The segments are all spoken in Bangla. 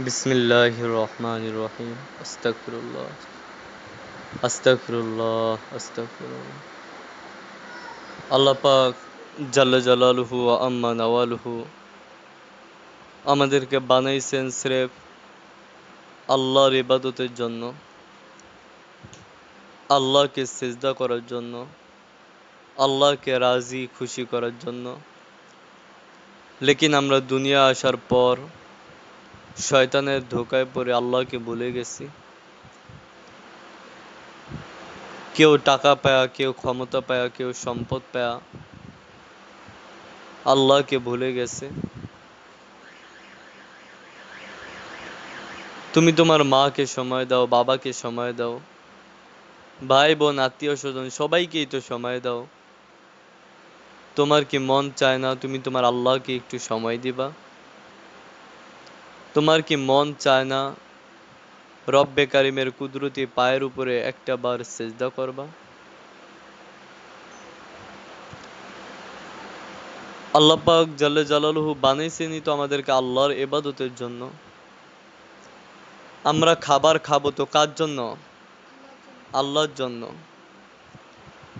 বিসমিল্লাহির রহমানির রহিম আস্তাগফিরুল্লাহ। আস্তাগফিরুল্লাহ আস্তাগফিরুল্লাহ। আল্লাহ পাক জাল্লা জালালুহু আম্মা নাওয়ালুহু আমাদেরকে বানাইছেন স্রেফ আল্লাহর ইবাদতের জন্য, আল্লাহকে সেজদা করার জন্য, আল্লাহকে রাজি খুশি করার জন্য। লেকিন আমরা দুনিয়া আসার পর শয়তানের ধোকায় পড়ে আল্লাহকে ভুলে গেছি। কেউ টাকা পায়া, কেউ ক্ষমতা পায়া, কেউ সম্পদ পায়া, আল্লাহকে ভুলে গেছে। তুমি তোমার মাকে সময় দাও, বাবাকে সময় দাও, ভাই, বোন, আত্মীয় স্বজন, সবাইকেই তো সময় দাও। তোমার কি মন চায় না? তুমি তোমার আল্লাহকে একটু সময় দিবা। তোমার কি মন চায় না রব্বে কারিমের কুদরতি পায়ের উপরে একটা বার সেজদা করবা? আল্লাহ পাক জাল্লে জালালুহু বানাইছেনই তো আমাদেরকে আল্লাহর এবাদতের জন্য। আমরা খাবার খাব তো কার জন্য? আল্লাহর জন্য।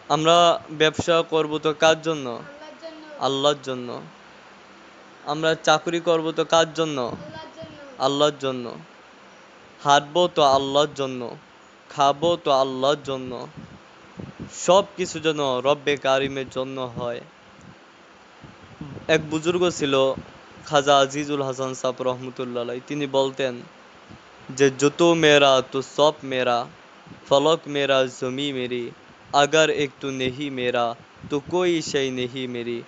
আমরা ব্যবসা করব তো কার জন্য? আল্লাহর জন্য। আমরা চাকরি করব তো কার জন্য? আল্লাহর জন্য। হাঁটবো তো আল্লাহর জন্য, খাব তো আল্লাহর জন্য। সব কিছু যেন রব্বে কারিমের জন্য হয়। এক বুজুর্গ ছিল, খাজা আজিজুল হাসান সাপ রহমতুল্লাহ, তিনি বলতেন যে, যত মেরা তো সব মেরা ফলক মেরা জমি মেরি, আগার একটু নেহি মেরা তো কই সেই নেহি মেরি?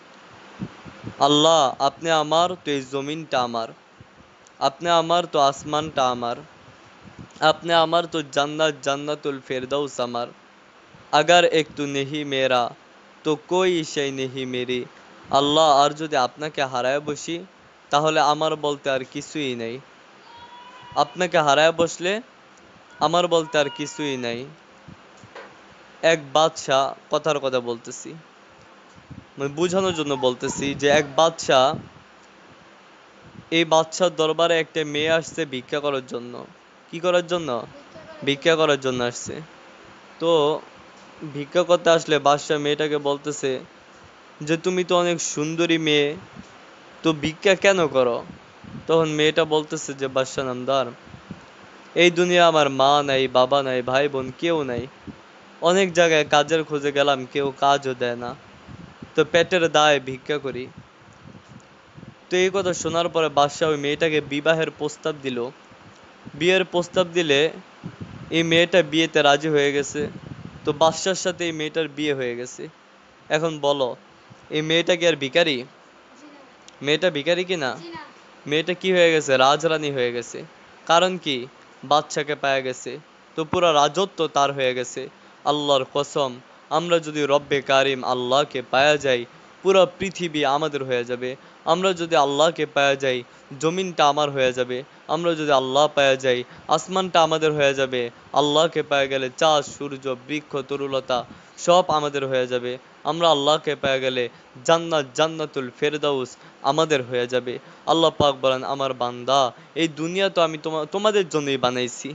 আল্লাহ, আপনি আমার, তো এই জমিনটা আমার। আপনি আমার তো আসমানটা আমার। আপনি আমার তো জান্নাত, জান্নাতুল ফেরদাউস আমার। আগার একটু নেহি মেরা তো কই সেই নেহি মেরি? আল্লাহ, আর যদি আপনাকে হারায় বসি, তাহলে আমার বলতে আর কিছুই নেই। আপনাকে হারায় বসলে আমার বলতে আর কিছুই নাই। এক বাদশাহ কথার কথা বলতেছি। মানে বুঝানোর জন্য বলতেছি যে এক বাদশাহ এই বাদশার দরবারে একটা মেয়ে আসছে ভিক্ষা করার জন্য। কি করার জন্য? ভিক্ষা করার জন্য আসছে। তো ভিক্ষা করতে আসলে বাদশাহ মেয়েটাকে বলতেছে যে, তুমি তো অনেক সুন্দরী মেয়ে, তো ভিক্ষা কেন করো? তখন মেয়েটা বলতেছে যে, বাদশাহ নামদার, এই দুনিয়া আমার মা নাই, বাবা নাই, ভাই বোন কেউ নাই। অনেক জায়গায় কাজের খোঁজে গেলাম, কেউ কাজও দেয় না। তো পেটের দায় ভিক্ষা করি। তো এই কথা শোনার পরে বাদশাহ ওই মেয়েটাকে বিবাহের প্রস্তাব দিল। বিয়ের প্রস্তাব দিলে এই মেয়েটা বিয়েতে রাজি হয়ে গেছে। তো বাদশার সাথে এই মেয়েটার বিয়ে হয়ে গেছে। এখন বলো, এই মেয়েটা কি আর না মেয়েটা ভিখারি কি না? মেয়েটা কি হয়ে গেছে? রাজরানী হয়ে গেছে। কারণ কি? বাচ্চাকে পাওয়া গেছে। তো পুরো রাজত্ব তার হয়ে গেছে। আল্লাহর কসম, আমরা যদি রব্বে কারিম আল্লাহকে পাওয়া যাই পুরো পৃথিবী আমাদের হয়ে যাবে। আমরা যদি আল্লাহকে পাওয়া যাই জমিনটা আমার হয়ে যাবে। আমরা যদি আল্লাহ পাওয়া যাই আসমানটা আমাদের হয়ে যাবে। আল্লাহকে পাওয়া গেলে চাষ সূর্য, বৃক্ষ, তরুলতা সব আমাদের হয়ে যাবে। আমরা আল্লাহকে পেয়ে গেলে জান্নাত, জান্নাতুল ফেরদাউস আমাদের হয়ে যাবে। আল্লাহ পাক বলেন, আমার বান্দা, এই দুনিয়া তো আমি তোমা, তোমাদের জন্যই বানাইছি।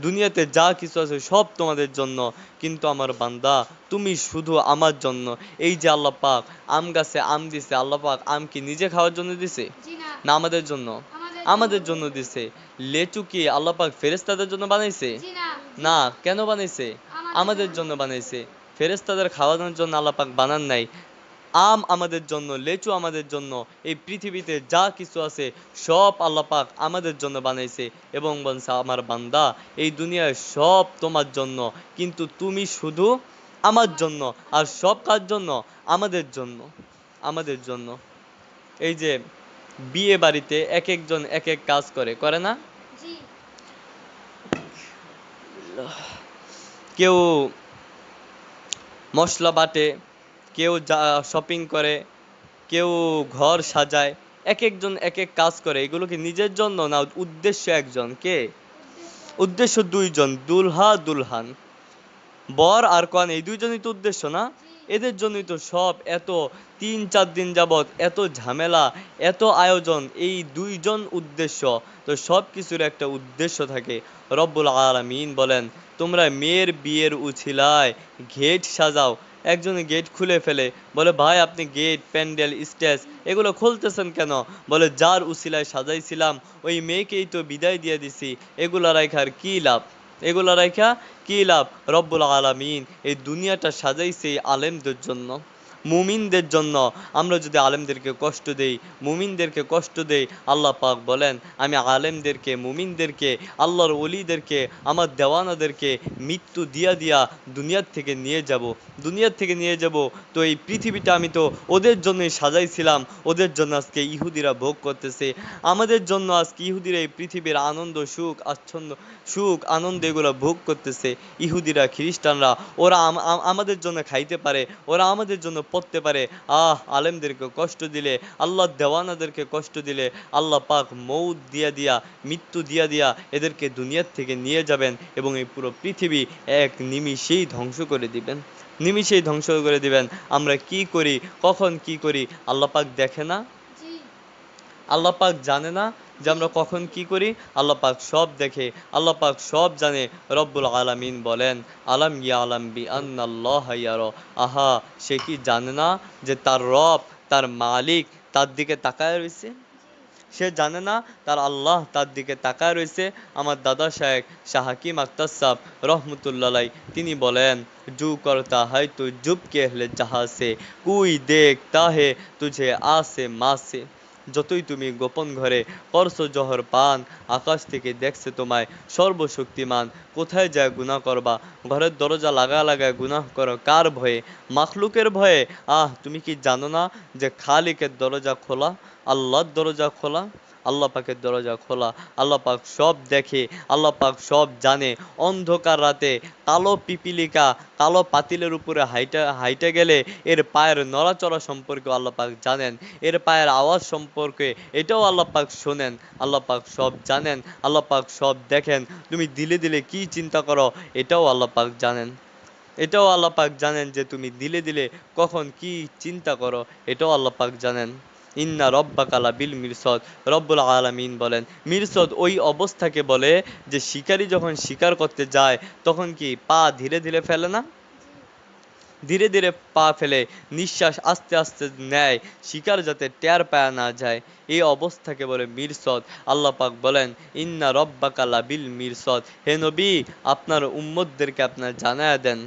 দুনিয়াতে যা কিছু আছে সব তোমাদের জন্য। কিন্তু আমার বান্দা তুমি শুধু আমার জন্য। এই যে আল্লাহ পাক আম গাছে আম দিছে আল্লাহ পাক আম কি নিজে খাওয়ার জন্য দিছে? না। আমাদের জন্য। আমাদের জন্য। দিছে। লেচু কি আল্লাহ পাক ফেরেশতাদের জন্য বানাইছে? না। কেন বানাইছে? আমাদের জন্য বানাইছে। ফেরেশতাদের খাওয়ানোর জন্য আল্লাহ পাক বানান নাই। আম আমাদের জন্য লেচু আমাদের জন্য এই পৃথিবীতে যা কিছু আছে সব আল্লাহ পাক আমাদের জন্য বানাইছে। এবং বলছে আমার বান্দা এই দুনিয়ায় সব তোমার জন্য কিন্তু তুমি শুধু আমার জন্য আর সব কার জন্য? আমাদের জন্য আমাদের জন্য। এই যে বিয়ে বাড়িতে এক একজন এক এক কাজ করে করে না? কেউ মশলা বাটে কেউ শপিং করে, কেউ ঘর সাজায় এক একজন এক এক কাজ করে। এগুলো কি নিজের জন্য না উদ্দেশ্য একজন? কে? উদ্দেশ্য দুইজন, দুলহা, দুলহান। বর আর কন এই দুইজনই তো উদ্দেশ্য না? এদের জন্যই তো সব এত তিন চার দিন যাবৎ এত ঝামেলা, এত আয়োজন, এই দুইজন উদ্দেশ্য। তো সব কিছুর একটা উদ্দেশ্য থাকে। রব্বুল আলামিন বলেন, তোমরা মেয়ের বিয়ের উছিলায় গেট সাজাও একজনে গেট খুলে ফেলে, বলে, ভাই, আপনি গেট প্যান্ডেল স্টেজ এগুলো খুলতেছেন কেন? বলে, যার উসিলায় সাজাইছিলাম, ওই মেয়েকেই তো বিদায় দিয়ে দিছি, এগুলা রাখার কি লাভ? এগুলা রাইখা কি লাভ? রব্বুল আলামিন এই দুনিয়াটা সাজাইছে আলেমদের জন্য। মুমিনদের জন্য আমরা যদি আলেমদেরকে কষ্ট দেই, মুমিনদেরকে কষ্ট দেই, আল্লাহ পাক বলেন, আমি আলেমদেরকে, মুমিনদেরকে, আল্লাহর ওলিদেরকে, আমার দেওয়ানাদেরকে মৃত্যু দিয়া দিয়া দুনিয়ার থেকে নিয়ে যাব। দুনিয়ার থেকে নিয়ে যাব। তো এই পৃথিবীটা আমি তো ওদের জন্যই সাজাইছিলাম। ওদের জন্য আজকে ইহুদিরা ভোগ করতেছে। আমাদের জন্য আজকে ইহুদিরা এই পৃথিবীর আনন্দ, সুখ আচ্ছন্দ সুখ, আনন্দ এগুলো ভোগ করতেছে। ইহুদিরা, খ্রিস্টানরা, ওরা আম- আম- আমাদের জন্য খাইতে পারে। ওরা আমাদের জন্য পড়তে পারে। আহ আলেমদেরকে কষ্ট দিলে আল্লাহ দেওয়ানাদেরকে কষ্ট দিলে আল্লাহ পাক মৌত দিয়া দিয়া মৃত্যু দিয়া দিয়া এদেরকে দুনিয়ার থেকে নিয়ে যাবেন এবং এই পুরো পৃথিবী এক নিমিষেই ধ্বংস করে দিবেন। নিমিষেই ধ্বংস করে দিবেন। আমরা কি করি? কখন কি করি? আল্লাহ পাক দেখে না? আল্লাহ পাক জানে না? যে আমরা কখন কি করি? আল্লাহ পাক সব দেখে, আল্লাহ পাক সব জানে। রব্বুল আলামিন বলেন, আলাম ইয়া আলাম বি আন্নাল্লাহর আহা, সে কি জানে না যে তার রব, তার মালিক তার দিকে তাকায় রয়েছে? সে জানে না তার আল্লাহ তার দিকে তাকায় রয়েছে। আমার দাদা শাহেক শাহাকিম আক্তার সাহ রহমতুল্লাহ তিনি বলেন, জু করতা হয় তো জুব কে হলে জাহাসে কুই দেখতা হে তুঝে আসে মাসে। যতই তুমি গোপন ঘরে করছ জহর, পান, আকাশ থেকে দেখছে তোমায় সর্বশক্তিমান, কোথায় যায় গুনা করবা? ঘরের দরজা লাগা লাগায় গুনাহ করো, কার ভয়ে? মাখলুকের ভয়ে? আহ, তুমি কি জানো না যে খালিকের দরজা খোলা, আল্লাহর দরজা খোলা? আল্লাহ পাকের দরজা খোলা, আল্লাহ পাক সব দেখে, আল্লাহ পাক সব জানে। অন্ধকার রাতে কালো পিপিলিকা, কালো পাতিলের উপরে হাইটা, হাইটে গেলে এর পায়ের নড়াচড়া সম্পর্কে আল্লাহ পাক জানেন, এর পায়ের আওয়াজ সম্পর্কে এটাও আল্লাহ পাক শোনেন, আল্লাহ পাক সব জানেন, আল্লাহ পাক সব দেখেন। তুমি দিলে দিলে কি চিন্তা করো, এটাও আল্লাহ পাক জানেন। এটাও আল্লাহ পাক জানেন যে তুমি দিলে দিলে কখন কি চিন্তা করো, এটাও আল্লাহ পাক জানেন। ইন্না রব্বাকালা বিল মিরসদ রব্বুল আলামিন বলেন। মিরসদ ওই অবস্থাকে বলে যে, শিকারী যখন শিকার করতে যায়, তখন কি পা ধীরে ধীরে ফেলে না? ধীরে ধীরে পা ফেলে, নিঃশ্বাস আস্তে আস্তে নেয়, শিকার যাতে টের পায়া না যায়। এই অবস্থাকে বলে মিরসদ। আল্লাহ পাক বলেন, ইন্না রব্বাকালা বিল মিরসদ হে নবী, আপনার উম্মতদেরকে আপনার জানায় দেন।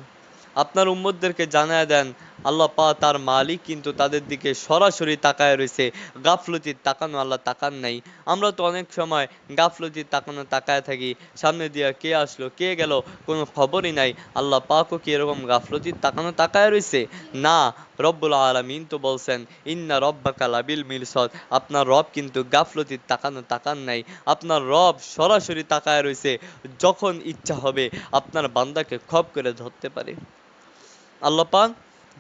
আপনার উম্মতদেরকে জানায় দেন আল্লাহ পা তার মালিক, কিন্তু তাদের দিকে সরাসরি তাকায় রয়েছে। গাফলতির তাকানো আল্লাহ তাকান নাই। আমরা তো অনেক সময় গাফলতির তাকানো তাকায় থাকি। সামনে দিয়া কে আসলো, কে গেল, কোনো খবরই নাই। আল্লাহ পাকও কি এরকম গাফলতির তাকানো তাকায় রয়েছে? না, রব্বুল আলামিন তো বলছেন, ইন্না রব্বাকা লাবিল মিরসদ আপনার রব কিন্তু গাফলতির তাকানো তাকান নাই। আপনার রব সরাসরি তাকায় রয়েছে যখন ইচ্ছা হবে। আপনার বান্দাকে খপ করে ধরতে পারে। আল্লাহ পাক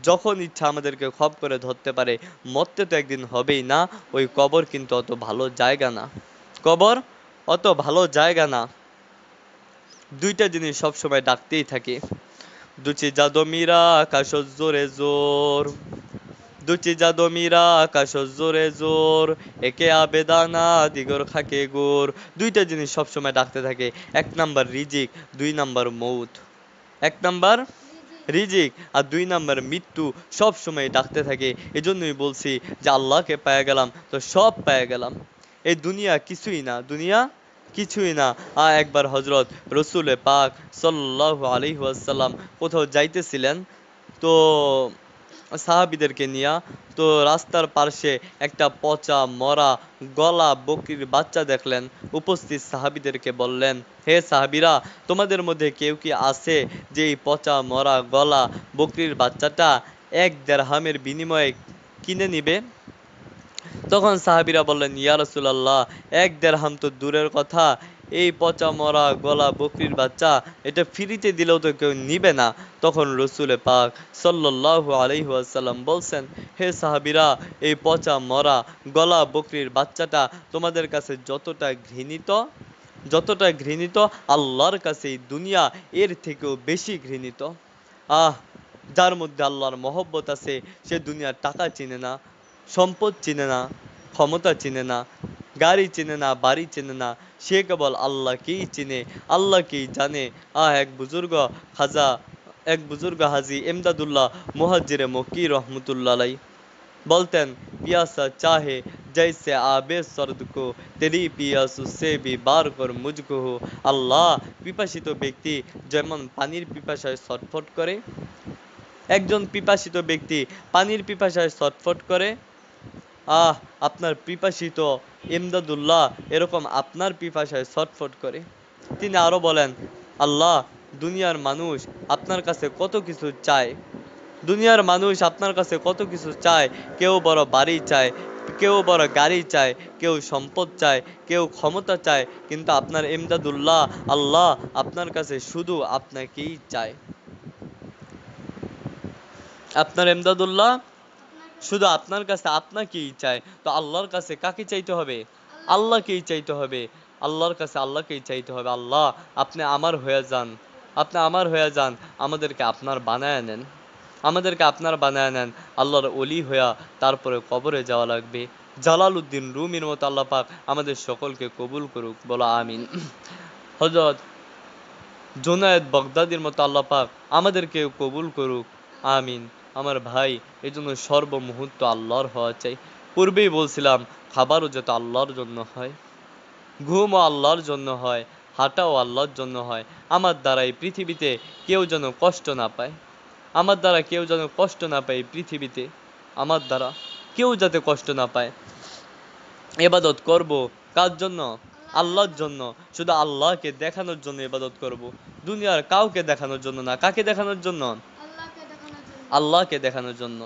যখন ইচ্ছা আমাদেরকে খপ করে ধরতে পারে, মরতে তো একদিন হবেই না, ওই কবর কিন্তু অত ভালো জায়গা না। কবর অত ভালো জায়গা না। দুইটা জিনিস সবসময় ডাকতেই থাকে। দুচি জাদমিরা আকাশ জোরে জোর। দুচি জাদমিরা আকাশ জোরে জোর। একে আবেদানা, দিগর খাকে গোর। দুইটা জিনিস সবসময় ডাকতে থাকে। এক নাম্বার রিজিক, দুই নাম্বার মৌত। এক নাম্বার রিজিক আর দুই নাম্বার মৃত্যু সব সময় ডাকতে থাকে। এজন্যই বলছি যে আল্লাহকে পায়ে গেলাম, তো সব পায়ে গেলাম। এই দুনিয়া কিছুই না, দুনিয়া কিছুই না। আ, একবার হজরত রসুল পাক সাল্লাহ আলাইহি ওয়াসাল্লাম কোথাও যাইতেছিলেন, তো সাহাবিদেরকে নিয়া তো রাস্তার পার্শ্বে একটা পচা, মরা, গলা বকরির বাচ্চা দেখলেন। উপস্থিত সাহাবিদেরকে বললেন, হে সাহাবিরা, তোমাদের মধ্যে কেউ কি আছে যে এই পচা, মরা, গলা বকরির বাচ্চাটা এক দেড়হামের বিনিময়ে কিনে নিবে? তখন সাহাবিরা বললেন, ইয়া রাসূলুল্লাহ, এক দেড়হাম তো দূরের কথা। এই পচা মরা গলা বকরির বাচ্চা, এটা ফ্রিতে দিলেও তো কেউ নিবে না। তখন রসুলে পাক সাল্লাল্লাহু আলাইহি ওয়াসাল্লাম বলছেন, হে সাহাবিরা, এই পচা মরা গলা বকরির বাচ্চাটা তোমাদের কাছে যতটা ঘৃণিত যতটা ঘৃণিত, আল্লাহর কাছে এই দুনিয়া এর থেকেও বেশি ঘৃণিত। আহ, যার মধ্যে আল্লাহর মহব্বত আছে, সে দুনিয়ার টাকা চিনে না, সম্পদ চিনে না, ক্ষমতা চিনে না গাড়ি চেনে না, বাড়ি চিনে না, সে কেবল আল্লাহকেই চিনে, আল্লাহকেই জানে। আহ, এক বুজুর্গ খাজা, এক বুজুর্গ হাজি এমদাদুল্লাহ মুহাজ্জিরে মক্কি রহমতুল্লাহ আলাই বলতেন, পিয়াসা চাহে, জৈসে আবে সর্দ কো তেরি পিয়াস সে বি বার কর মুঝকো হো। আল্লাহ পিপাসিত ব্যক্তি যেমন পানির পিপাসায় ছটফট করে, একজন পিপাসিত ব্যক্তি পানির পিপাসায় ছটফট করে আহ, আপনার পিপাসিত ইমদাদুল্লাহ, এরকম আপনার পিপাসায় ছটফট করে। তিনি আরও বলেন, আল্লাহ, দুনিয়ার মানুষ আপনার কাছে কত কিছু চায়। দুনিয়ার মানুষ আপনার কাছে কত কিছু চায়। কেউ বড় বাড়ি চায়, কেউ বড় গাড়ি চায়, কেউ সম্পদ চায়, কেউ ক্ষমতা চায়, কিন্তু আপনার ইমদাদুল্লাহ, আল্লাহ আপনার কাছে শুধু আপনাকেই চায়। আপনার ইমদাদুল্লাহ শুধু আপনার কাছে, আপনাকেই চায় তো আল্লাহর কাছে কাকে চাইতে হবে? আল্লাহকেই চাইতে হবে। আল্লাহর কাছে আল্লাহকেই চাইতে হবে। আল্লাহ, আপনি আমার হয়ে যান। আপনি আমার হয়ে যান। আমাদেরকে আপনার বানায় নেন। আমাদেরকে আপনার বানায় নেন। আল্লাহর অলি হইয়া তারপরে কবরে যাওয়া লাগবে। জালালউদ্দিন রুমির মতো আল্লাহ পাক আমাদের সকলকে কবুল করুক। বলো আমিন। হজরত জোনায়েদ বগদাদির মতো আল্লাহ পাক আমাদেরকে কবুল করুক। আমিন। আমার ভাই এই জন্য সর্বমুহূর্ত আল্লাহর হওয়া চাই। পূর্বেই বলছিলাম, খাবারও যাতে আল্লাহর জন্য হয়, ঘুমও আল্লাহর জন্য হয়, হাঁটাও আল্লাহর জন্য হয়, আমার দ্বারা এই পৃথিবীতে কেউ যেন কষ্ট না পায়। আমার দ্বারা কেউ যেন কষ্ট না পায় এই পৃথিবীতে। আমার দ্বারা কেউ যাতে কষ্ট না পায়। এবাদত করব কার জন্য? আল্লাহর জন্য। শুধু আল্লাহকে দেখানোর জন্য ইবাদত করব। দুনিয়ার কাউকে দেখানোর জন্য না, কাকে দেখানোর জন্য দেখানোর জন্য? আল্লাহকে দেখানোর জন্য।